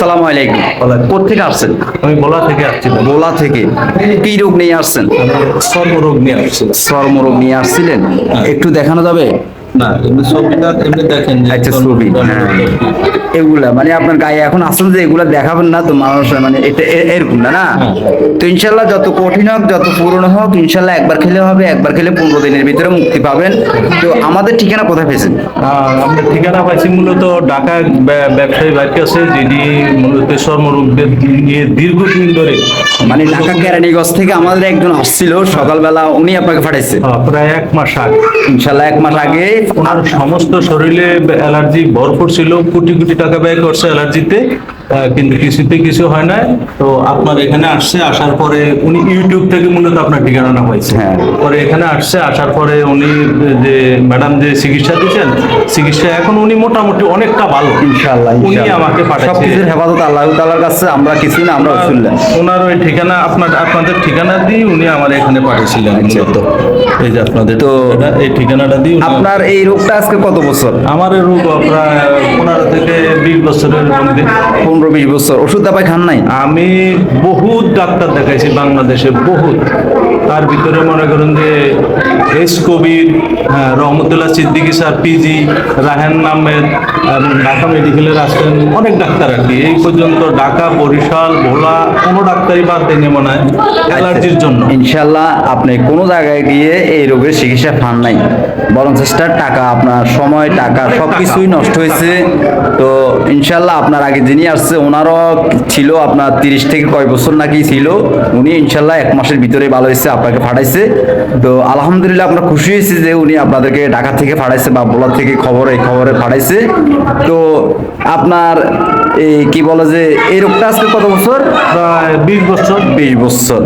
সালাম আলাইকুম। কোথেকে আসছেন? আমি বলা থেকে আসছি। বোলা থেকে। কি রোগ নিয়ে আসছেন? সর্বরোগ নিয়ে আসছিলাম চর্মরোগ নিয়ে আসছিলেন? একটু দেখানো যাবে? না এমনি ছবিটা এমনি দেখেন আচ্ছা ছবি হ্যাঁ। এগুলা মানে আপনার গায়ে এখন আসলে যে এগুলা দেখাবেন না তো মানুষ মানে এটা এরকম না না? তো ইনশাল্লাহ যত কঠিন হোক যত পুরনো হোক ইনশাল্লাহ একবার খেলে হবে একবার খেলে পনেরো দিনের ভিতরে মুক্তি পাবেন। তো আমাদের ঠিকানা কোথায় পেয়েছেন? আমরা ঠিকানা পাইছি মূলত ঢাকা ব্যবসায়ী বাড়ি আছে যিনি মূলত চর্মরোগদের নিয়ে দীর্ঘদিন ধরে মানে ঢাকা কেরানীগঞ্জ থেকে আমাদের একজন আসছিল সকালবেলা উনি আপনাকে পাঠাইছে। প্রায় এক মাস আগে। ইনশাল্লাহ এক মাস আগে ওনার সমস্ত শরীরে অ্যালার্জি ভরপুর ছিল কোটি কোটি টাকা ব্যয় করছে অ্যালার্জিতে কিন্তু কিছুতে কিছু হয় না। তো আপনার এখানে আসছে আসার পরে উনি ইউটিউব থেকে মূলত আপনার ঠিকানাটা হয়েছে। হ্যাঁ। পরে এখানে আসছে আসার পরে উনি যে ম্যাডাম যে চিকিৎসা দিচ্ছেন চিকিৎসা এখন উনি মোটামুটি অনেকটা ভালো। ইনশাল্লাহ উনি আমাকে পাঠাচ্ছে। সবকিছুর হেফাজত আল্লাহ তাআলার কাছে আমরা কিছু না আমরা রসুল্লাহ ওনার ওই ঠিকানা আপনার আপনাদের ঠিকানা দিয়ে উনি আমার এখানে পাঠিয়েছিলেন আচ্ছা। মূলত। এই যে আপনাদের তো- এই ঠিকানাটা দিয়ে আপনার এই রোগটা আজকে কত বছর? আমার রোগ প্রায় পনেরো থেকে বিশ বছরের মধ্যে। পনেরো বিশ বছর। ওষুধ দাবাই খান নাই? আমি বহুত ডাক্তার দেখাইছি বাংলাদেশে বহুত। তার ভিতরে মনে করেন যে এস কবির হ্যাঁ, রহমতুল্লাহ সিদ্দিকী স্যার পিজি রাহেন আহমেদ ঢাকা মেডিকেলের আসছেন অনেক ডাক্তার আর কি। এই পর্যন্ত ঢাকা বরিশাল ভোলা কোনো ডাক্তারই বাদ দেয়নি মনে হয় অ্যালার্জির জন্য। ইনশাল্লাহ আপনি কোনো জায়গায় গিয়ে এই রোগের চিকিৎসা পান নাই। বরং চেষ্টার টাকা আপনার সময় টাকা সব কিছুই নষ্ট হয়েছে। তো ইনশাল্লাহ আপনার আগে যিনি আসছে ওনারও ছিল আপনার তিরিশ থেকে কয় বছর নাকি ছিল। উনি ইনশাল্লাহ এক মাসের ভিতরে ভালো হয়েছে আপনাকে ফাটাইছে। তো আলহামদুলিল্লাহ আমরা খুশি হয়েছি যে উনি আপনাদেরকে ঢাকা থেকে ফাটাইছে বা বোলার থেকে খবর এই খবরে ফাটাইছে। তো আপনার এই কি বলে যে এই রোগটা আজকে কত বছর? প্রায় বিশ বছর। বিশ বছর।